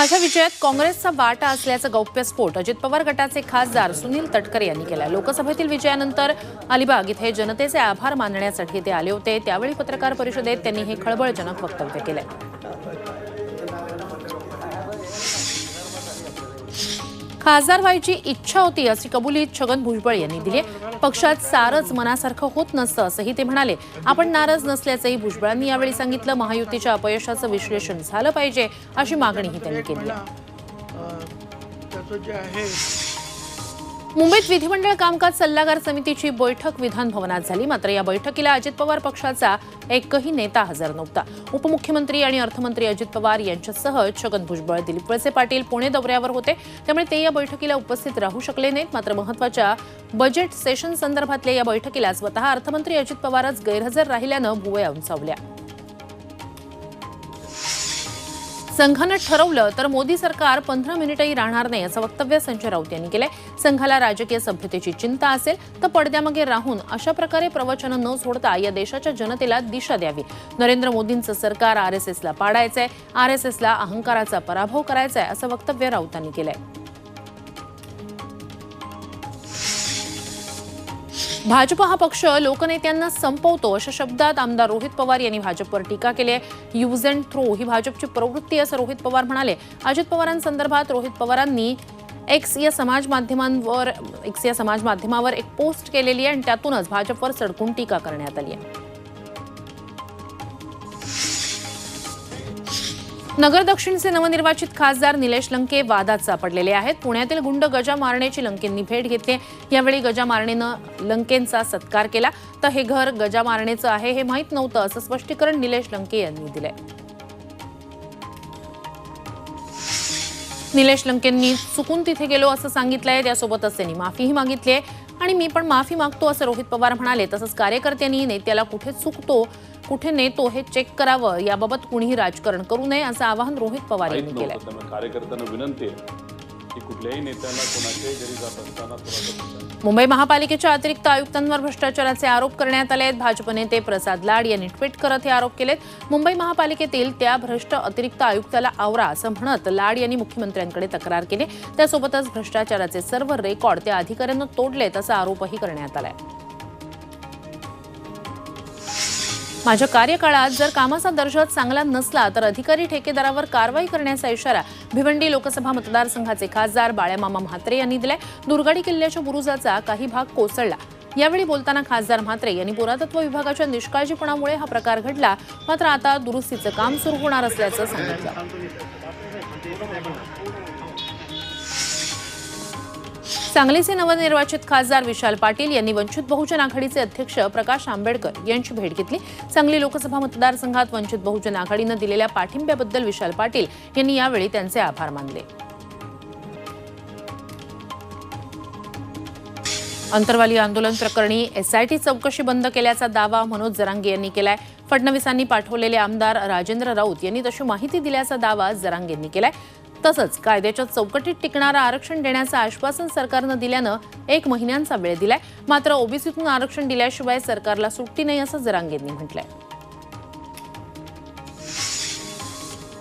माझ्या विजयात काँग्रेसचा वाटा असल्याचा गौप्यस्फोट अजित पवार गटाचे खासदार सुनील तटकरे यांनी केला. लोकसभेतील विजयानंतर अलिबाग इथे जनतेचे आभार मानण्यासाठी ते आले होते. त्यावेळी पत्रकार परिषदेत त्यांनी हे खळबळजनक वक्तव्य आहे खासदार व्हायची इच्छा होती अशी कबुली छगन भुजबळ यांनी दिली पक्षात सारच मनासारखं होत नसतं असंही ते म्हणाले. आपण नाराज नसल्याचंही भुजबळांनी यावेळी सांगितलं. महायुतीच्या अपयशाचं विश्लेषण झालं पाहिजे अशी मागणीही त्यांनी केली आहे मुंबईत विधिमंडळ कामकाज सल्लागार समितीची बैठक विधान भवनात झाली. मात्र या बैठकीला अजित पवार पक्षाचा एकही नेता हजर नव्हता. उपमुख्यमंत्री आणि अर्थमंत्री अजित पवार यांच्यासह छगन भुजबळ दिलीप वळसे पाटील पुणे दौऱ्यावर होते. त्यामुळे ते या बैठकीला उपस्थित राहू शकले नाहीत. मात्र महत्त्वाच्या बजेट सेशन संदर्भातल्या या बैठकीला स्वतः अर्थमंत्री अजित पवारच गैरहजर राहिल्यानं भुवया उंचावल्या. संघानं ठरवलं तर मोदी सरकार पंधरा मिनिटंही राहणार नाही असं वक्तव्य संजय राऊत यांनी केलंय. संघाला राजकीय सभ्यतेची चिंता असेल तर पडद्यामागे राहून अशा प्रकारे प्रवचनं न सोडता या देशाच्या जनतेला दिशा द्यावी. नरेंद्र मोदींचं सरकार आरएसएसला पाडायचंय. आरएसएसला अहंकाराचा पराभव करायचा आहे असं वक्तव्य राऊतांनी केलंय. भाजप हा पक्ष लोकनेत्यांना संपवतो अशा शब्दात आमदार रोहित पवार यांनी भाजपवर टीका केली आहे. यूज अँड थ्रो ही भाजपची प्रवृत्ती असं रोहित पवार म्हणाले. अजित पवारांसंदर्भात रोहित पवारांनी एक्स या समाज माध्यमांवर एक्स या समाज माध्यमावर एक पोस्ट केलेली आहे आणि त्यातूनच भाजपवर सडकून टीका करण्यात आली आहे. नगर दक्षिणचे नवनिर्वाचित खासदार निलेश लंके वादात सापडलेले आहेत. पुण्यातील गुंड गजा मारणेची लंकेंनी भेट घेतली यावेळी गजा मारणेनं लंकेंचा सत्कार केला. तर हे घर गजा मारणेचं आहे हे माहीत नव्हतं असं स्पष्टीकरण निलेश लंके यांनी दिलंय. निलेश लंकेंनी चुकून तिथे गेलो असं सांगितलंय त्यासोबतच त्यांनी माफीही मागितली आहे. आणि मी पण माफी मागतो असं रोहित पवार म्हणाले. तसंच कार्यकर्त्यांनी नेत्याला कुठे चुकतो कुठे नेतो हे चेक करावं याबाबत कुणीही राजकारण करू नये असं आवाहन रोहित पवार यांनी त्यामुळे कार्यकर्त्यांना विनंती आहे मुंबई महापालिकेच्या अतिरिक्त आयुक्तांवर भ्रष्टाचाराचे आरोप करण्यात आले आहेत. भाजप नेते प्रसाद लाड यांनी ट्विट करत हे आरोप केलेत. मुंबई महापालिकेतील त्या भ्रष्ट अतिरिक्त आयुक्ताला आवरा असं म्हणत लाड यांनी मुख्यमंत्र्यांकडे तक्रार केली. त्यासोबतच भ्रष्टाचाराचे सर्व रेकॉर्ड त्या अधिकाऱ्यांना तोडलेत असा आरोपही करण्यात आलाय. माझ्या कार्यकाळात जर कामाचा दर्जा चांगला नसला तर अधिकारी ठेकेदारावर कारवाई करण्याचा इशारा भिवंडी लोकसभा मतदारसंघाचे खासदार बाळ्यामामा म्हात्रे यांनी दिलाय. दुर्गाडी किल्ल्याच्या बुरुजाचा काही भाग कोसळला. यावेळी बोलताना खासदार म्हात्रे यांनी पुरातत्व विभागाच्या निष्काळजीपणामुळे हा प्रकार घडला. मात्र आता दुरुस्तीचं काम सुरू होणार असल्याचं सांगितलं. सांगलीचे नवनिर्वाचित खासदार विशाल पाटील यांनी वंचित बहुजन आघाडीचे अध्यक्ष प्रकाश आंबेडकर यांची भेट घेतली. सांगली लोकसभा मतदारसंघात वंचित बहुजन आघाडीनं दिलेल्या पाठिंब्याबद्दल विशाल पाटील यांनी यावेळी त्यांचे आभार मानले. अंतरवाली आंदोलन प्रकरणी एसआयटी चौकशी बंद केल्याचा दावा मनोज जरांगे यांनी केलाय. फडणवीसांनी पाठवलेले आमदार राजेंद्र राऊत यांनी तशी माहिती दिल्याचा दावा जरांगे यांनी केलाय. तसंच कायद्याच्या चौकटीत टिकणारं आरक्षण देण्याचं आश्वासन सरकारनं दिल्यानं एक महिन्यांचा वेळ दिलाय. मात्र ओबीसीतून आरक्षण दिल्याशिवाय सरकारला सुट्टी नाही असं जरांगेंनी म्हटलंय.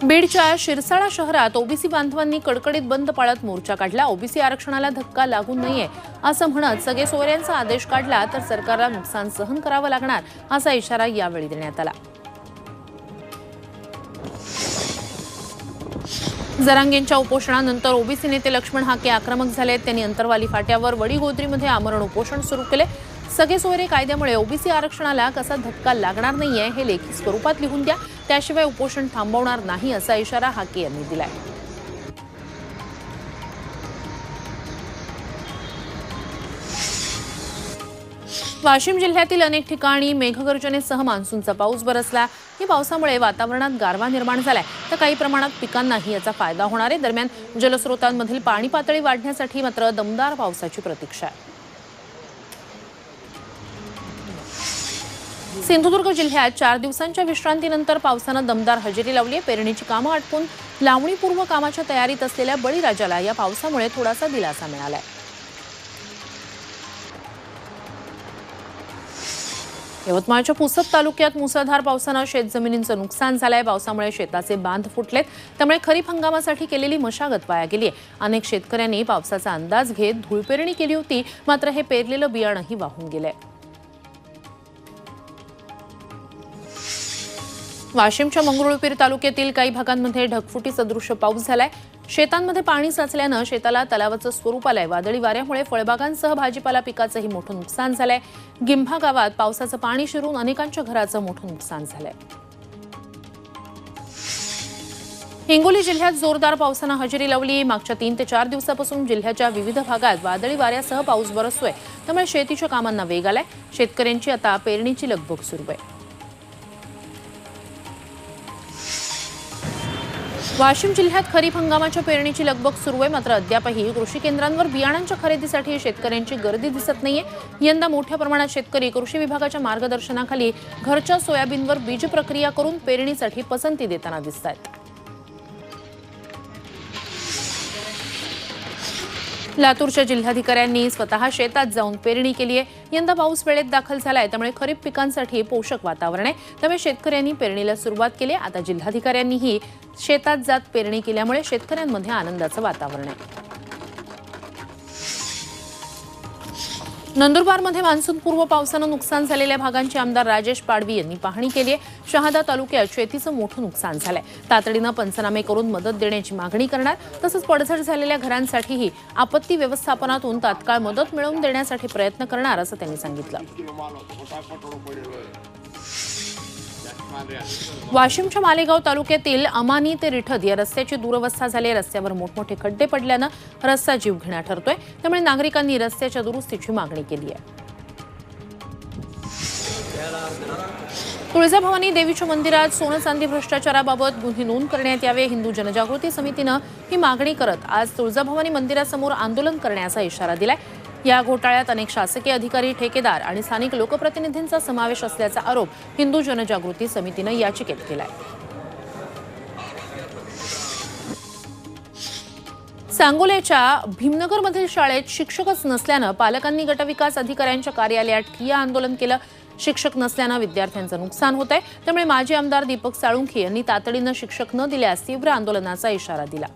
बीडच्या शिरसाळा शहरात ओबीसी बांधवांनी कडकडीत बंद पाळत मोर्चा काढला. ओबीसी आरक्षणाला धक्का लागू नये असं म्हणत सगळे सोयऱ्यांचा आदेश काढला तर सरकारला नुकसान सहन करावं लागणार असा इशारा यावेळी देण्यात आला. जरांगेंच्या उपोषणानंतर ओबीसी नेते लक्ष्मण हाके आक्रमक झाले. त्यांनी अंतरवाली फाट्यावर वडीगोद्रीमध्ये आमरण उपोषण सुरू केले. सगळे सोयरे कायद्यामुळे ओबीसी आरक्षणाला कसा धक्का लागणार नाहीये हे लेखी स्वरूपात लिहून द्या. त्याशिवाय उपोषण थांबवणार नाही असा इशारा हाके यांनी दिलाय. वाशिम जिल्ह्यातील अनेक ठिकाणी मेघगर्जनेसह मान्सूनचा पाऊस बरसला. या पावसामुळे वातावरणात गारवा निर्माण झालाय. तर काही प्रमाणात पिकांनाही याचा फायदा होणार आहे. दरम्यान जलस्रोतांमधील पाणी पातळी वाढण्यासाठी मात्र दमदार पावसाची प्रतीक्षा आहे. सिंधुदुर्ग जिल्ह्यात चार दिवसांच्या विश्रांतीनंतर पावसानं दमदार हजेरी लावली आहे. पेरणीची कामं आटपून लावणीपूर्व कामाच्या तयारीत असलेल्या बळीराजाला या पावसामुळे थोडासा दिलासा मिळाला आहे यवतमाळच्या पुसद तालुक्यात मुसळधार पावसानं शेतजमिनींचं नुकसान झालंय. पावसामुळे शेताचे बांध फुटलेत. त्यामुळे खरीप हंगामासाठी केलेली मशागत वाया गेली अनेक शेतकऱ्यांनी पावसाचा अंदाज घेत धुळपेरणी केली होती. मात्र हे पेरलेलं बियाणंही वाहून गेलंय. वाशिमच्या मंगरुळपीर तालुक्यातील काही भागांमध्ये ढगफुटी सदृश्य पाऊस झालाय. शेतांमध्ये पाणी साचल्यानं शेताला तलावाचं स्वरूप आलंय. वादळी वाऱ्यामुळे फळबागांसह भाजीपाला पिकाचंही मोठं नुकसान झालंय. गिंभा गावात पावसाचं पाणी शिरून अनेकांच्या घराचं मोठं नुकसान झालंय. हिंगोली जिल्ह्यात जोरदार पावसानं हजेरी लावली. मागच्या तीन ते चार दिवसापासून जिल्ह्याच्या विविध भागात वादळी वाऱ्यासह पाऊस बरसतोय. त्यामुळे शेतीच्या कामांना वेग आलाय. शेतकऱ्यांची आता पेरणीची लगबग सुरू आहे. वाशिम जिल्ह्यात खरीप हंगामाच्या पेरणीची लगबग सुरू आहे. मात्र अद्यापही कृषी केंद्रांवर बियाणांच्या खरेदीसाठी शेतकऱ्यांची गर्दी दिसत नाहीये. यंदा मोठ्या प्रमाणात शेतकरी कृषी विभागाच्या मार्गदर्शनाखाली घरच्या सोयाबीनवर बीज प्रक्रिया करून पेरणीसाठी पसंती देताना दिसत आहेत लातूरच्या जिल्हाधिकाऱ्यांनी स्वतः शेतात जाऊन पेरणी केली आहे. यंदा पाऊस वेळेत दाखल झालाय त्यामुळे खरीप पिकांसाठी पोषक वातावरण आहे. त्यामुळे शेतकऱ्यांनी पेरणीला सुरुवात केली आहे. आता जिल्हाधिकाऱ्यांनीही शेतात जात पेरणी केल्यामुळे शेतकऱ्यांमध्ये आनंदाचं वातावरण आहे. नंदुरबारमध्ये मान्सूनपूर्व पावसानं नुकसान झालेल्या भागांची आमदार राजेश पाडवी यांनी पाहणी केली आहे. शहादा तालुक्यात शेतीचं मोठं नुकसान झालंय. तातडीनं पंचनामे करून मदत देण्याची मागणी करणार तसंच पडझड झालेल्या घरांसाठीही आपत्ती व्यवस्थापनातून तात्काळ मदत मिळवून देण्यासाठी प्रयत्न करणार असं त्यांनी सांगितलं. वाशिमच्या मालेगाव तालुक्यातील अमानी ते रिठद या रस्त्याची दुरवस्था झाली. आहे. रस्त्यावर मोठमोठे खड्डे पडल्यानं रस्ता जीवघेणा ठरतोय. त्यामुळे नागरिकांनी रस्त्याच्या दुरुस्तीची मागणी केली आहे. तुळजाभवानी देवीच्या मंदिरात सोनं चांदी भ्रष्टाचाराबाबत गुन्हे नोंद करण्यात यावे. हिंदू जनजागृती समितीनं ही मागणी करत आज तुळजाभवानी मंदिरासमोर आंदोलन करण्याचा इशारा दिलाय. या घोटाळ्यात अनेक शासकीय अधिकारी ठेकेदार आणि स्थानिक लोकप्रतिनिधींचा समावेश असल्याचा आरोप हिंदू जनजागृती समितीनं याचिकेत केलाय. सांगोल्याच्या भीमनगरमधील शाळेत शिक्षकच नसल्यानं पालकांनी गटविकास अधिकाऱ्यांच्या कार्यालयात ठिय्या आंदोलन केलं. शिक्षक नसल्यानं विद्यार्थ्यांचं नुकसान होत आहे त्यामुळे माजी आमदार दीपक साळुंखे यांनी तातडीनं शिक्षक न दिल्यास तीव्र आंदोलनाचा इशारा दिला.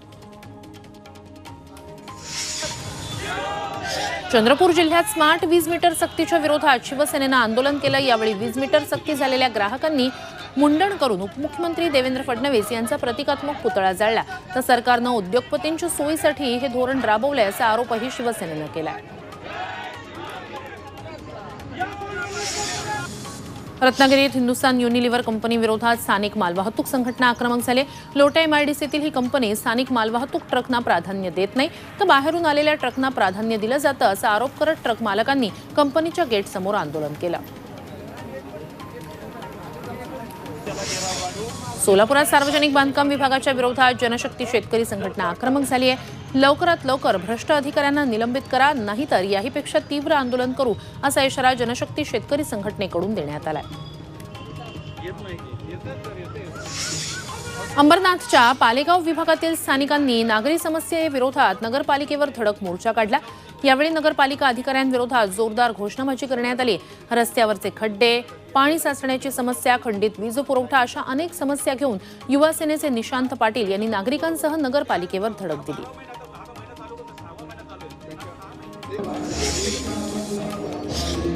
चंद्रपूर जिल्ह्यात स्मार्ट वीज मीटर सक्तीच्या विरोधात शिवसेनेनं आंदोलन केलं. यावेळी वीज मीटर सक्ती झालेल्या ग्राहकांनी मुंडण करून उपमुख्यमंत्री देवेंद्र फडणवीस यांचा प्रतिकात्मक पुतळा जाळला. तर सरकारनं उद्योगपतींच्या सोयीसाठी हे धोरण राबवलंय असा आरोपही शिवसेनेनं केला रत्नागिरीत हिंदुस्थान युनिलिव्हर कंपनी विरोधात स्थानिक मालवाहतूक संघटना आक्रमक झाले. लोटा एमआयडीसीतील ही कंपनी स्थानिक मालवाहतूक ट्रकना प्राधान्य देत नाही. तर बाहेरून आलेल्या ट्रकना प्राधान्य दिलं जातं असा आरोप करत ट्रक मालकांनी कंपनीच्या गेटसमोर आंदोलन केलं. सोलापुरात सार्वजनिक बांधकाम विभागाच्या विरोधात जनशक्ती शेतकरी संघटना आक्रमक झाली आहे. लवकरात लवकर भ्रष्ट अधिकाऱ्यांना निलंबित करा नाहीतर याहीपेक्षा तीव्र आंदोलन करू असा इशारा जनशक्ती शेतकरी संघटनेकडून देण्यात आलाय. अंबरनाथच्या पालेगाव विभागातील स्थानिकांनी नागरी समस्येविरोधात नगरपालिकेवर धडक मोर्चा काढला. यावेळी नगरपालिका अधिकाऱ्यांविरोधात जोरदार घोषणाबाजी करण्यात आली. रस्त्यावरचे खड्डे पाणी साचण्याची समस्या खंडित वीज पुरवठा अशा अनेक समस्या घेऊन युवा सेनेचे निशांत पाटील यांनी नागरिकांसह नगरपालिकेवर धडक दिली.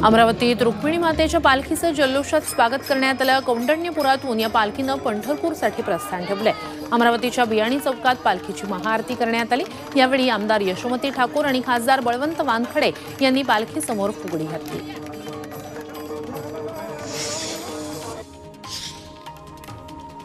अमरावतीत रुक्मिणी मातेच्या पालखीचं जल्लोषात स्वागत करण्यात आलं. कौंडण्यपुरातून या पालखीनं पंढरपूरसाठी प्रस्थान ठेवलंय. अमरावतीच्या बियाणी चौकात पालखीची महाआरती करण्यात आली. यावेळी आमदार यशोमती ठाकूर आणि खासदार बळवंत वानखडे यांनी पालखीसमोर फुगडी घातली.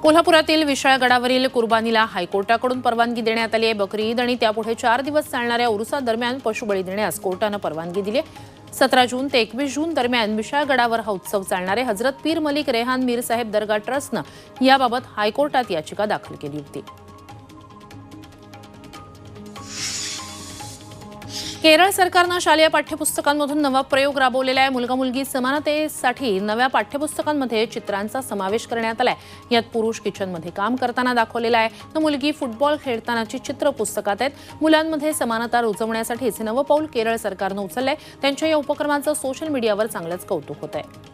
कोल्हापुरातील विशाळगडावरील कुर्बानीला हायकोर्टाकडून परवानगी देण्यात आली आहे. बकरी ईद आणि त्यापुढे चार दिवस चालणाऱ्या उरुसादरम्यान पशुबळी देण्यास कोर्टानं परवानगी दिली आहे. सतरा जून ते एकवीस जून दरम्यान विशाळगडावर हा उत्सव चालणारे हजरत पीर मलिक रेहान मीर साहेब दर्गा ट्रस्टनं याबाबत हायकोर्टात याचिका दाखल केली होती. केरळ सरकारनं शालेय पाठ्यपुस्तकांमधून नवा प्रयोग राबवलेला आहे. मुलगा मुलगी समानतेसाठी नव्या पाठ्यपुस्तकांमध्ये चित्रांचा समावेश करण्यात आलाय. यात पुरुष किचनमध्ये काम करताना दाखवलेला आहे. तर मुलगी फुटबॉल खेळतानाची चित्र पुस्तकात आहेत. मुलांमध्ये समानता रुजवण्यासाठीच नवं पाऊल केरळ सरकारनं उचललंय. त्यांच्या या उपक्रमाचं सोशल मीडियावर चांगलंच कौतुक होत आहे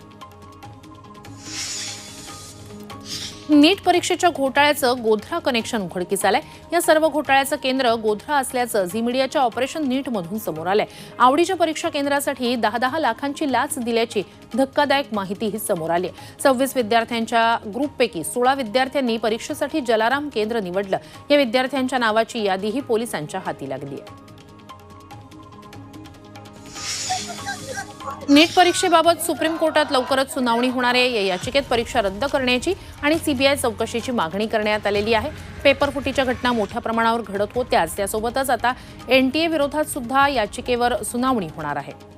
नीट परीक्षेच्या घोटाळ्याचं गोध्रा कनेक्शन उघडकीस आलंय. या सर्व घोटाळ्याचं केंद्र गोध्रा असल्याचं झी मीडियाच्या ऑपरेशन नीट मधून समोर आलंय. आवडीच्या परीक्षा केंद्रासाठी दहा दहा लाखांची लाच दिल्याची धक्कादायक माहितीही समोर आली सव्वीस विद्यार्थ्यांच्या ग्रुपपैकी सोळा विद्यार्थ्यांनी परीक्षेसाठी जलाराम केंद्र निवडलं. या विद्यार्थ्यांच्या नावाची यादीही पोलिसांच्या हाती लागली आहे. नीट परीक्षेबाबत सुप्रीम कोर्टात लवकरच सुनावणी होणार आहे. या याचिकेत परीक्षा रद्द करण्याची आणि सीबीआय चौकशीची मागणी करण्यात आलेली आहे. पेपर फुटीच्या घटना मोठ्या प्रमाणावर घडत होत्याच. त्यासोबतच आता एनटीए विरोधात सुद्धा याचिकेवर सुनावणी होणार आहे.